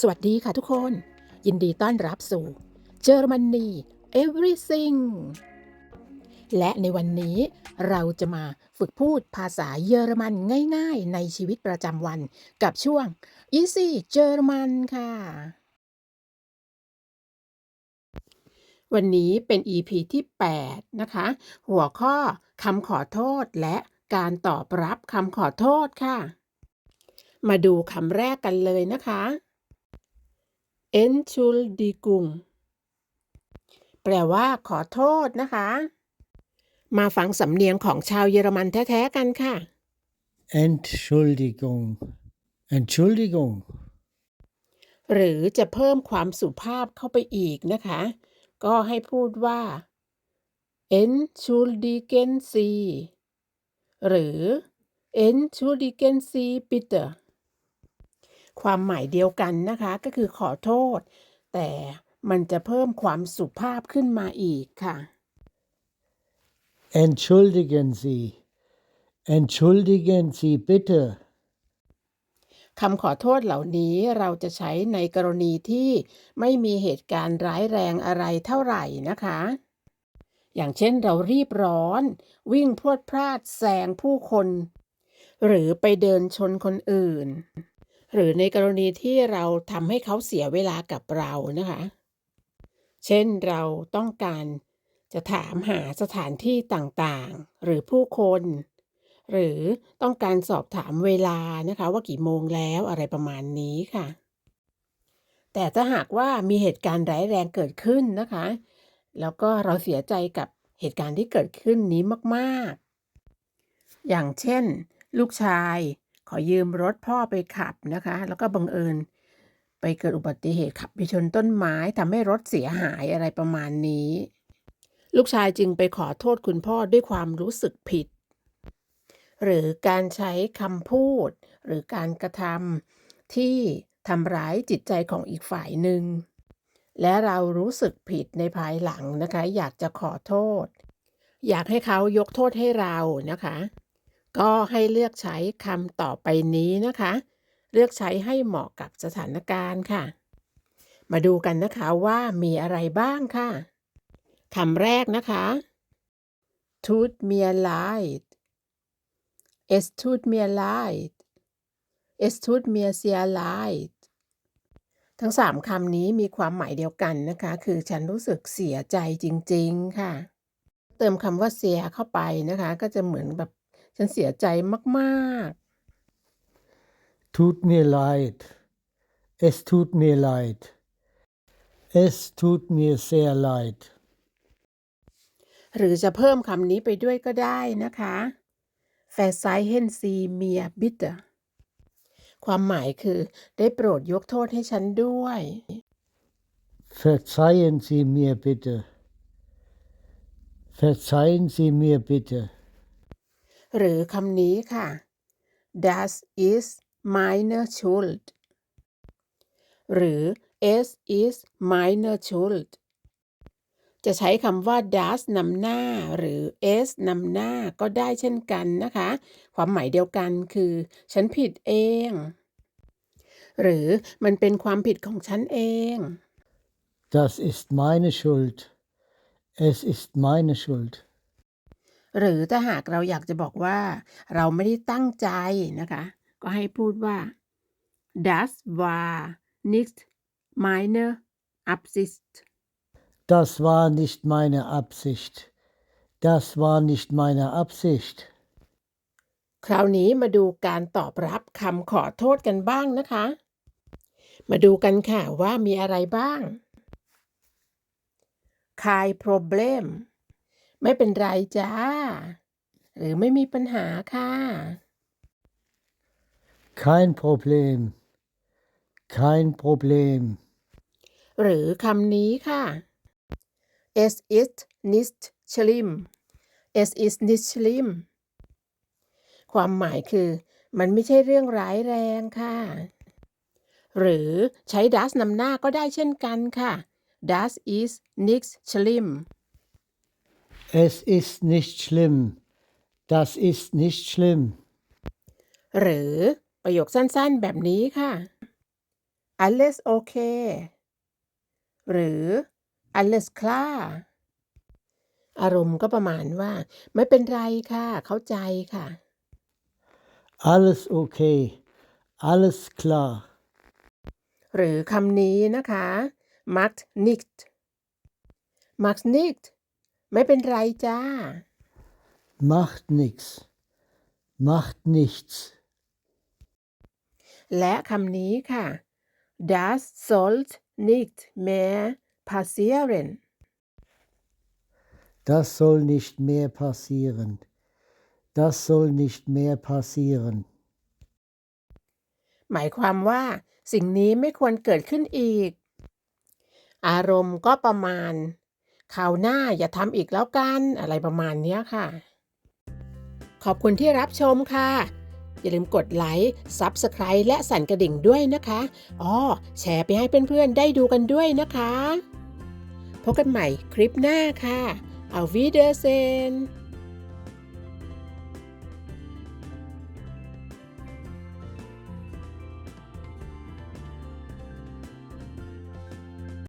สวัสดีค่ะทุกคน ยินดีต้อนรับสู่เยอรมนี everything และในวันนี้เราจะมาฝึกพูดภาษาเยอรมันง่ายๆ ในชีวิตประจำวันกับช่วง easy เยอรมันค่ะ วันนี้เป็น EP ที่ 8 นะคะ หัวข้อคำขอโทษและการตอบรับคำขอโทษค่ะ มาดูคำแรกกันเลยนะคะ Entschuldigung แปลว่าขอโทษนะคะ มาฟังสำเนียงของชาวเยอรมันแท้ๆกันค่ะ Entschuldigung. Entschuldigung. หรือจะเพิ่มความสุภาพเข้าไปอีกนะคะ ก็ให้พูดว่า Entschuldigen Sie หรือ Entschuldigen Sie bitte ความหมายเดียวกันนะคะก็คือขอโทษ แต่มันจะเพิ่มความสุภาพขึ้นมาอีกค่ะ Entschuldigen Sie. Entschuldigen Sie bitte. คำขอโทษเหล่านี้เราจะใช้ในกรณีที่ไม่มีเหตุการณ์ร้ายแรงอะไรเท่าไหร่นะคะ อย่างเช่นเรารีบร้อน วิ่งพรวดพลาดแซงผู้คน หรือไปเดินชนคนอื่น หรือในกรณีที่เราทำให้เขาเสียเวลากับเรานะคะ เช่นเราต้องการจะถามหาสถานที่ต่างๆ หรือผู้คน หรือต้องการสอบถามเวลานะคะว่ากี่โมงแล้วอะไรประมาณนี้ค่ะ แต่ถ้าหากว่ามีเหตุการณ์ร้ายแรงเกิดขึ้นนะคะ แล้วก็เราเสียใจกับเหตุการณ์ที่เกิดขึ้นนี้มาก ๆ อย่างเช่น ลูกชาย ขอยืมรถพ่อไปขับนะคะ แล้วก็บังเอิญไปเกิดอุบัติเหตุขับไปชนต้นไม้ทำให้รถเสียหายอะไรประมาณนี้ ลูกชายจึงไปขอโทษคุณพ่อด้วยความรู้สึกผิด หรือการใช้คำพูด หรือการกระทำที่ทำร้ายจิตใจของอีกฝ่ายหนึ่ง และเรารู้สึกผิดในภายหลังนะคะ อยากจะขอโทษ อยากให้เขายกโทษให้เรานะคะ ก็ให้เลือกใช้คำต่อไปนี้นะคะ เลือกใช้ให้เหมาะกับสถานการณ์ค่ะ มาดูกันนะคะว่ามีอะไรบ้างค่ะคำแรกนะคะ tut mir leid es tut mir leid es tut mir sehr leid ทั้งสามคำนี้มีความหมายเดียวกันนะคะ คือฉันรู้สึกเสียใจจริง ๆ ค่ะ เติมคำว่าเสียเข้าไปนะคะ ก็จะเหมือนแบบ ฉันเสียใจมาก ๆ Tut mir leid. Es tut mir leid. Es tut mir sehr leid. หรือจะเพิ่มคำนี้ไปด้วยก็ได้นะคะ Verzeihen Sie mir bitte ความหมายคือได้โปรดยกโทษให้ฉันด้วย Verzeihen Sie mir bitte. Verzeihen Sie mir bitte. หรือคำนี้ค่ะ Das ist meine Schuld หรือ Es ist meine Schuld จะใช้คำว่า das นำหน้า หรือ es นำหน้าก็ได้เช่นกันนะคะ ความหมายเดียวกันคือ ฉันผิดเอง หรือมันเป็นความผิดของฉันเอง Das ist meine Schuld. Es ist meine Schuld. หรือถ้าหากเราอยากจะบอกว่า เราไม่ได้ตั้งใจนะคะ ก็ให้พูดว่า das war nicht meine Absicht Das war nicht meine Absicht. Das war nicht meine Absicht. คราวนี้มาดูการตอบรับคำขอโทษกันบ้างนะคะ มาดูกันค่ะว่ามีอะไรบ้าง Kein Problem ไม่เป็นไรจ้า หรือไม่มีปัญหาค่ะ Kein Problem. Kein Problem. หรือคำนี้ค่ะ Es ist nicht schlimm Es ist nicht schlimm ความหมายคือ มันไม่ใช่เรื่องร้ายแรงค่ะ หรือใช้ das นำหน้าก็ได้เช่นกันค่ะ Das ist nicht schlimm Es ist nicht schlimm. Das ist nicht schlimm. หรือประโยคสั้นๆ แบบนี้ค่ะ alles okay หรือ alles klar อารมณ์ก็ประมาณว่า ไม่เป็นไรค่ะ เข้าใจค่ะ Alles okay. Alles klar. หรือคำนี้นะคะ macht nicht macht nicht ไม่เป็นไรจ้า Macht nix. Macht nichts. และคำนี้ค่ะ das sollte nicht mehr passieren Das soll nicht mehr passieren. Das soll nicht mehr passieren. หมายความว่า สิ่งนี้ไม่ควรเกิดขึ้นอีก อารมณ์ก็ประมาณ คราวหน้าอย่าทำอีกแล้วกันอะไรประมาณนี้ค่ะ ขอบคุณที่รับชมค่ะ อย่าลืมกดไลค์ Subscribe และสั่นกระดิ่งด้วยนะคะอ๋อแชร์ไปให้เพื่อนๆได้ดูกันด้วยนะคะพบกันใหม่คลิปหน้าค่ะ เอาวีเดอร์เซน